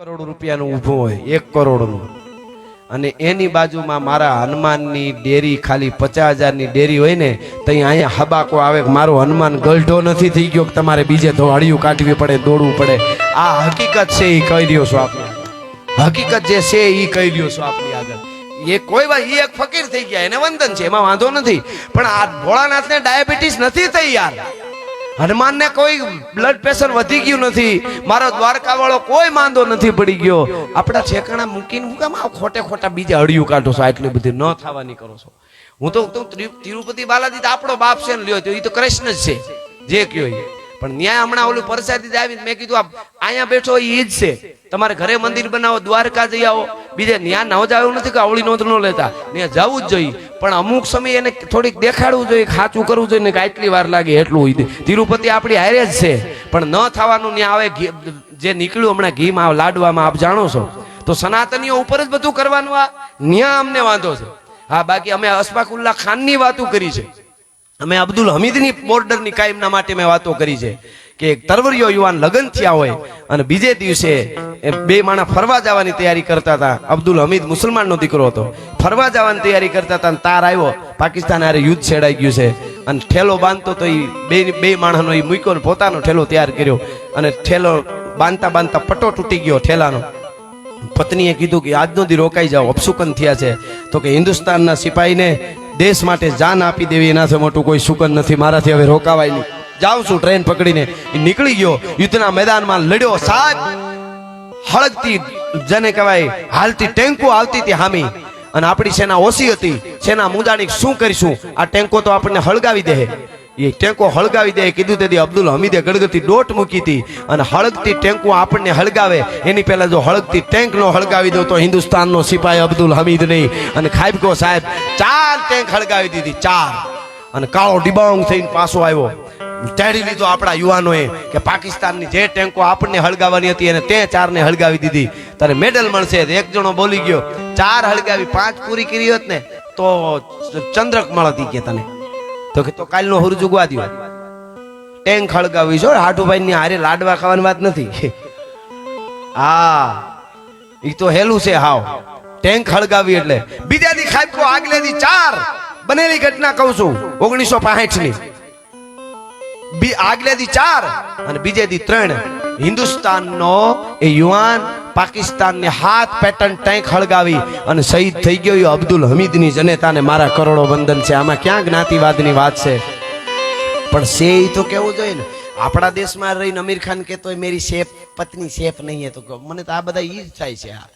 કરોડ રૂપિયાનું ઊભું હોય, એક કરોડનું. અને એની બાજુમાં મારા હનુમાનની ડેરી, ખાલી પચાસ હજારની ડેરી હોય ને, તો અહીંયા હબાકો આવે મારો હનુમાન ગલઢો નથી થઈ ગયો કે તમારે બીજે ધોળિયું કાઢવી પડે, દોડવું પડે. આ હકીકત છે એ કહી રહ્યો છો આપણે હકીકત જે છે એ કહી રહ્યો છું આપની આગળ. એ કોઈ વાત એ એક ફકીર થઈ ગયા, એને વંદન છે, એમાં વાંધો નથી. પણ આ ભોળાનાથને ડાયાબિટીસ નથી થઈ યાર. હનુમાનને કોઈ બ્લડ પ્રેશર વધી ગયું નથી. મારો દ્વારકા વાળો કોઈ માંદો નથી પડી ગયો. આપણા ઠેકાણા મૂકીને હું કામ ખોટે ખોટા બીજા અડિયું કાઢો છો, આટલી બધી ન થવાની કરો છો. હું તો તું તિરુપતિ બાલાજી તો આપણો બાપ છે ને લ્યો, તો એ તો કૃષ્ણ જ છે. જે કયો પણ ન્યાય હમણાં ઓલું પરસાદી આવી મેં કીધું, આપ અહીંયા બેઠો એ જ છે. તમારે ઘરે મંદિર બનાવો, દ્વારકા જઈ આવો. બીજે ન્યા ન જવું નથી કે આવળી નોંધ ન લેતા. ત્યાં જવું જ જોઈએ. પણ અમુક સમય એને થોડીક દેખાડવું જોઈએ ખાચું કરવું જોઈએ ને આટલી વાર લાગે એટલું હોય. તિરુપતિ આપણી હારે જ છે, પણ ન થવાનું ત્યાં આવે જે નીકળ્યું હમણાં ઘીમાં લાડવામાં, આપ જાણો છો. તો સનાતનીઓ ઉપર જ બધું કરવાનું આ ન્યા અમને વાંધો છે. હા, બાકી અમે અશફાકુલ્લા ખાનની વાતો કરી છે. અમે અબ્દુલ હમીદની બોર્ડરની કાયમના માટે મેં વાતો કરી છે. કે એક તરવરિયો યુવાન લગ્ન થયા હોય અને બીજે દિવસે બે માણસ ફરવા જવાની તૈયારી કરતા હતા. અબ્દુલ હમીદ મુસલમાનનો દીકરો હતો. ફરવા જવાની તૈયારી કરતા હતા તાર આવ્યો. પાકિસ્તાન હારે યુદ્ધ છેડાઈ ગયું છે. અને ઠેલો બાંધતો તો એ બે બે માણસનો એ મૂક્યો ને પોતાનો ઠેલો તૈયાર કર્યો. અને ઠેલો બાંધતા બાંધતા પટ્ટો તૂટી ગયો ઠેલાનો. પત્નીએ કીધું કે આજનો દી રોકાઈ જાઓ, અપશુકન થયા છે. તો કે હિન્દુસ્તાનના સિપાહીને દેશ માટે જાન આપી દેવી, એનાથી મોટું કોઈ સુકન નથી. મારાથી હવે રોકાવાય નહીં. જાઉં છું ટ્રેન પકડીને. નીકળી ગયો. યુદ્ધના મેદાનમાં લડ્યો. સાત હળગતી જેને કહેવાય, હાલતી ટેન્કો આવતી હતી હામી. અને આપણી સેના ઓછી હતી. સેના મુદાણી શું કરીશું? આ ટેન્કો તો આપણને હળગાવી દે. એ ટેન્કો હળગાવી દે. કીધું તેથી અબ્દુલ હમીદે ગળગતી ડોટ મૂકી હતી. અને હળગતી ટેન્કો આપણને હળગાવે. એની પહેલા જો હળગતી ટેન્ક નો હળગાવી દો તો હિન્દુસ્તાનનો સિપાહી અબ્દુલ હમીદ નહીં. અને ખાઈબકો સાહેબ, ચાર ટેન્ક હળગાવી દીધી, ચાર. અને કાળો ડિબાંગ થઈને પાછો આવ્યો. તેડી લીધો આપણા યુવાનોએ કે પાકિસ્તાનની જે ટેન્કો આપણને હળગાવવાની હતી અને તે ચારને હળગાવી દીધી. તારે મેડલ મળશે એક જણો બોલી ગયો, ચાર હળગાવી, પાંચ પૂરી કરી હોત ને, તો ચંદ્રક મળતી કે તને? તો કે તો કાલનો હુર જુગવા દ્યો. ટેન્ક હળગાવી છો હાટુભાઈની હારે લાડવા ખાવાની વાત નથી. હા એ તો હેલું છે હાવ. ટેન્ક હળગાવી એટલે. બીજા દી ખાઈકો આગલે દી ચાર. બનેલી ઘટના કહું છું, ઓગણીસો ની બી આગલે દી ચાર અને બીજે દી ત્રણ. હિન્દુસ્તાનનો એ યુવાન પાકિસ્તાનને હાથ પેટર્ન ટેન્ક હળગાવી અને શહીદ થઈ ગયો એ અબ્દુલ હમીદની જનેતાને મારા કરોડો વંદન છે. આમાં ક્યાં જ્ઞાતિવાદની વાત છે? પણ સે તો કેવું જોઈએ ને? આપણા દેશમાં રહીને અમીર ખાન કહેતો હોય, મેરી શેફ, પત્ની શેફ નહીં હે. તો મને તો આ બધા ઈ જ થાય છે આ.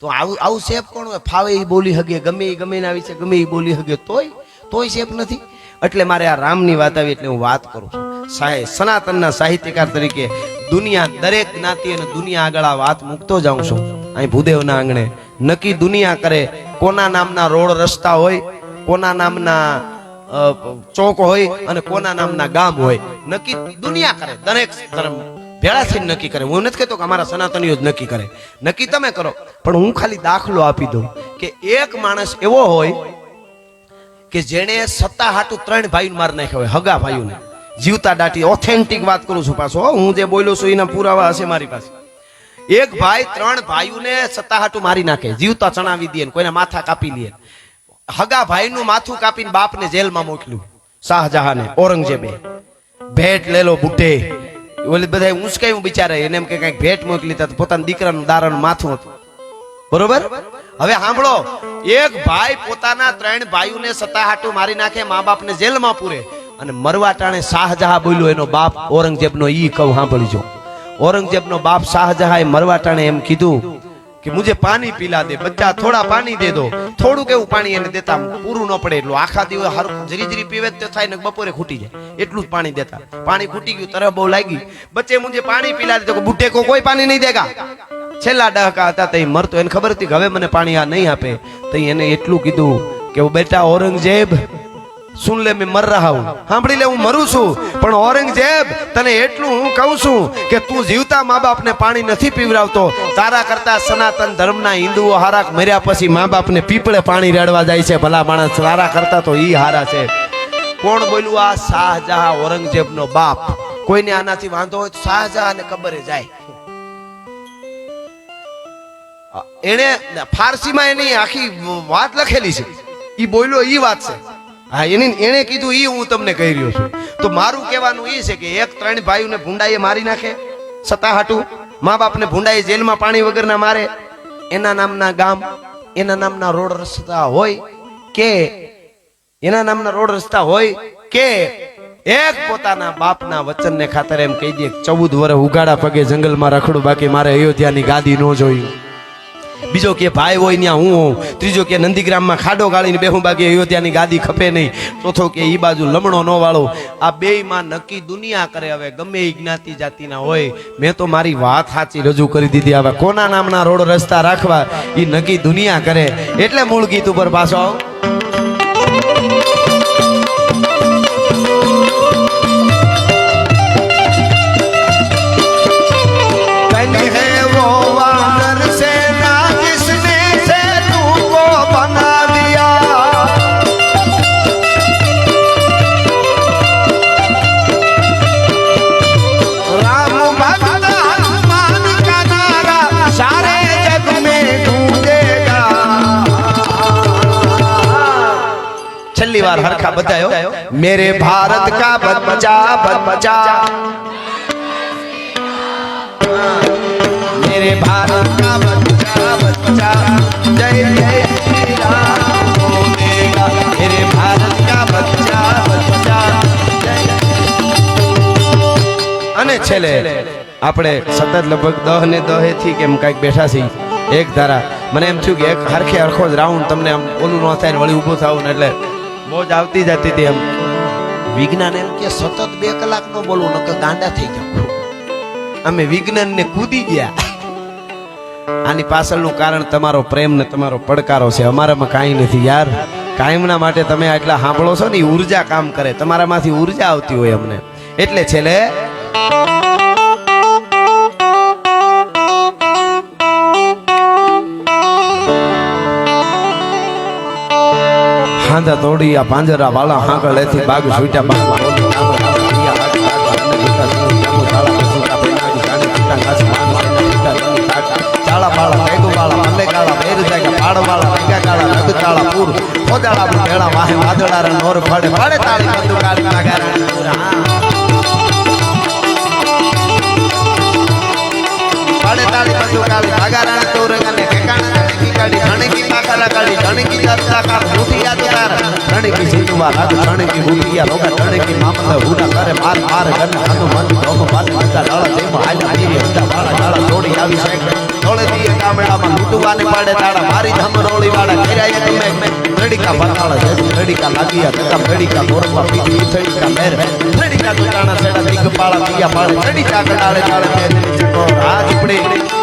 તો આવું આવું શેફ કોણ હોય? ફાવે એ બોલી હગે, ગમે એ ગમે એના વિશે ગમે એ બોલી હગે, તોય તોય શેફ નથી. એટલે મારે આ રામની વાત આવી, એટલે હું વાત કરું છું. સનાતનના સાહિત્યકાર તરીકે દુનિયા દરેક જ્ઞાતિ અને દુનિયા આગળ આ વાત મૂકતો જાઉં છું. અહીં ભૂદેવના આંગણે નક્કી દુનિયા કરે કોના નામના રોડ રસ્તા હોય, કોના નામના ચોક હોય અને કોના નામના ગામ હોય. નક્કી દુનિયા કરે દરેક ધર્મ ભેળા થઈને નક્કી કરે. હું નથી કહેતો કે અમારા સનાતનીઓ જ નક્કી કરે. નક્કી તમે કરો. પણ હું ખાલી દાખલો આપી દઉં કે એક માણસ એવો હોય કે જેણે સત્તા હાટુ ત્રણ ભાઈ માર નાખ્યા હોય, હગા ભાઈઓને. જીવતા દાટી ઓથેન્ટિક વાત કરું છું પાછો. હું જે બોલ્યો છું એના પુરાવા હશે મારી પાસે. એક ભાઈ, ત્રણ ભાઈઓને સત્તા હાટું મારી નાખે. જીવતા ચણાવી દે કોઈને માથા કાપી લે. હગા ભાઈનું માથું કાપીને બાપને જેલમાં મોકલ્યું. શાહજહાને, ઔરંગઝેબે. ભેટ લેલો બુઢે. ઓલી બધા ઊંચકાયું બિચારા, એને એમ કે કંઈક ભેટ મોકલી તો પોતાના દીકરાનું દારાનું માથું હતું. બરોબર? હવે સાંભળો. એક ભાઈ પોતાના ત્રણ ભાઈઓને સત્તાહાટું મારી નાખે, મા બાપને જેલમાં પૂરે. અને મરવા ટાણે શાહજહાં બોલ્યો, એનો બાપ ઔરંગઝેબનો ઈ કહું, સાંભળજો. ઔરંગઝેબનો બાપ શાહજહાં મરવા ટાણે એમ કીધું કે, મુજે પાણી પીલા દે, બચ્ચા થોડા પાણી દે દો. થોડું કેવું પાણી એને દેતા પૂરું ન પડે. એટલું આખા દિવસ હર જરી જરી પીવે તો થાય ને બપોરે ખૂટી જાય. એટલું જ પાણી દેતા. પાણી ખૂટી ગયું, તરફ બહુ લાગી. બચ્ચે મુજે પાણી પીલા દે. તો બુઢે કોઈ પાણી નહીં દેગા. છેલ્લા ડહકા હતા, તઈ મરતો. એને ખબર હતી હવે મને પાણી આ નહીં આપે. તઈ એને એટલું કીધું કે, બેટા ઔરંગઝેબ સુન લે મેં મર રહા હું. સાંભળી લે, હું મરું છું. પણ ઔરંગઝેબ, તને એટલું હું કહું છું કે તું જીવતા મા બાપને પાણી નથી પીવડાવતો તારા કરતા સનાતન ધર્મના હિન્દુઓ હારા મર્યા પછી મા બાપને પીપળે પાણી રેડવા જાય છે. ભલા માણસ તારા કરતા તો ઈ હારા છે. કોણ બોલ્યું આ શાહજહા ઔરંગઝેબનો બાપ? કોઈને આનાથી વાંધો હોય તો શાહજહાંને ખબર જાય. એણે ફારસીમાં એની આખી વાત લખેલી છે. ઈ બોલ્યો ઈ વાત છે. હા, એની એણે કીધું ઈ હું તમને કહી રહ્યો છું. તો મારું કહેવાનું એ છે કે એક ત્રણ ભાઈઓને ભૂંડાએ મારી નાખે સતા હાટું. મા બાપને ભૂંડાએ જેલમાં પાણી વગરના મારે. એના નામના ગામ, એના નામના રોડ રસ્તા હોય કે, એના નામના રોડ રસ્તા હોય કે, એક પોતાના બાપના વચનને ખાતર એમ કહી દે ચૌદ વર્ષ ઉગાડા પગે જંગલમાં રખડું બાકી મારે અયોધ્યાની ગાદી ન જોયું. બીજો કે ભાઈ હોય ત્યાં હું હોઉં. ત્રીજો કે નંદીગ્રામમાં ખાડો ગાળીને બેહું બાકી અયોધ્યાની ગાદી ખપે નહીં. ચોથો કે ઈ બાજુ લમણો ન વાળો. આ બેયમાં નક્કી દુનિયા કરે હવે ગમે એ જ્ઞાતિ જાતિના હોય. મેં તો મારી વાત સાચી રજૂ કરી દીધી. હવે કોના નામના રોડ રસ્તા રાખવા એ નક્કી દુનિયા કરે. એટલે મૂળ ગીત ઉપર પાછો આવો. છેલ્લી વાર હરખા બતાયો મેરે ભારત કા બચ્ચા બચ્ચા મેરે ભારત કા બચ્ચા બચ્ચા જય જય શ્રી અને છેલ્લે આપણે સતત લગભગ દહ ને દહે થી કેમ કાંઈક બેઠા છીએ. એક ધારા. મને એમ થયું કે એક હરખે હરખો જ રાઉન્ડ તમને આમ ઓલું ન થાય ને વળી ઊભું થવું ને એટલે મોજ આવતી જતી હતી એમ. વિજ્ઞાન એમ કે સતત બે કલાક નો બોલવું નકર ગાંડા થઈ જાવ અમે વિજ્ઞાન ને કૂદી ગયા. આની પાછળનું કારણ તમારો પ્રેમ ને તમારો પડકારો છે. અમારામાં કાંઈ નથી યાર. કાયમના માટે તમે આટલા સાંભળો છો ને ઊર્જા કામ કરે. તમારામાંથી ઊર્જા આવતી હોય અમને. એટલે છેલ્લે ગાને તોડી આ પાંજરા લેના ગીતા ગની કાકા ચાળા બાળા બેગુ બાળા મલ્લે કાળા બેર જાગા પાડ વાળા રેગા કાળા રગ તાળા પૂર વાહે, વાદળા નોર ફાડે ફાડે તાળી બંદુ કાળી નાગારા પૂર. कली धन की यात्रा का भूतिया त्यार धन की सिंधु रग धन की भूतिया रोग धन की मामला हुना करे मार मार गन हनु मन भोग बाल हता डाला देव हाल मेरी हता वाला डाला तोड़ी आवी शेख तोड़े दिए कामड़ा मन लुटुआ ने पाड़े ताड़ा, मारी धम रोली वाला वाड़ा गिराए तुम्हें रेडिका बनाड़ा जैसी रेडिका लागिया तकम रेडिका मोरबा पीछे रेडिका मेर। रेडिका दुकाना सेड़ा दिख दिग पाड़ा पिया पाड़े रेडिका कटाड़े ताड़े तेरे चकोर आज पड़े।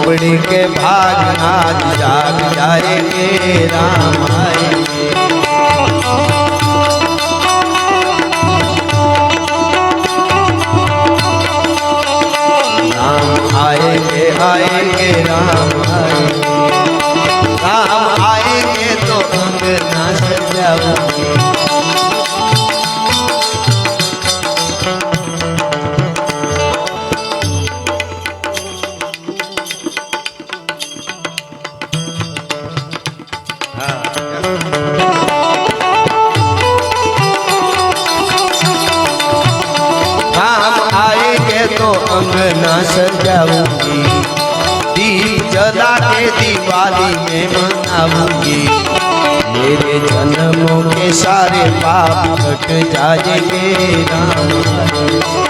झोंपड़ी के भाग आज जाग जाएंगे राम आएंगे सजाऊंगी दीप जला के दिवाली में मनाऊंगी मेरे जन्मों के सारे पाप कट जाएंगे राम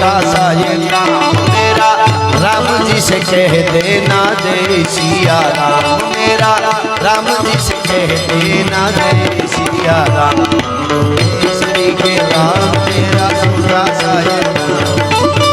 का सा ये मेरा राम जी से कह देना जय सिया राम। मेरा राम जी से कह देना जय सिया राम। श्री के राम, मेरा सुरा सा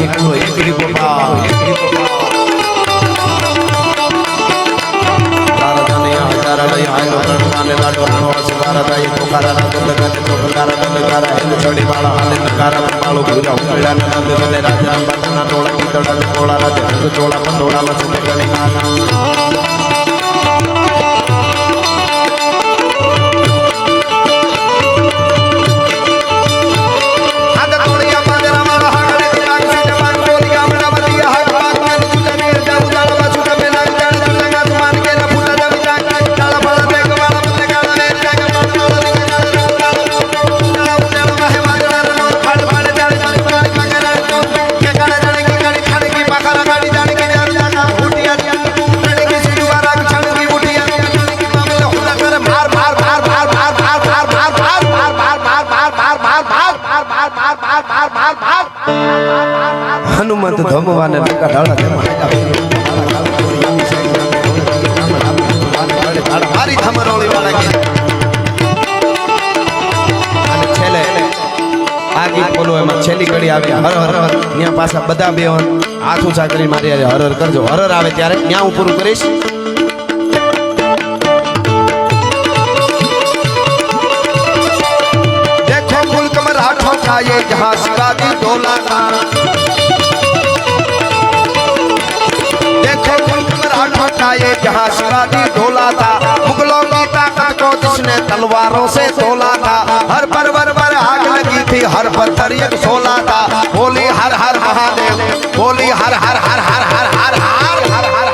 你还是我，一直过？હનુમંત ધમવાને લંકા અને છેલ્લે આ ગીત બોલો એમાં છેલ્લી કડી આવી. હર હર હર. ત્યાં પાછા બધા બે હાથ ઊંચા કરી મારી હર હર કરજો. હર હર આવે ત્યારે ત્યાં હું પૂરું કરીશ. भैया ये जहाँ शिवाजी डोला का देखो मराठों का ये जहाँ शिवाजी डोला था। मुगलों की ताकत को जिसने तलवारों से तोला था। हर परवर पर आग लगी थी, हर पत्थर एक सोला था। बोली हर हर महादेव, बोली हर हर हर हर हर हर हर हर हर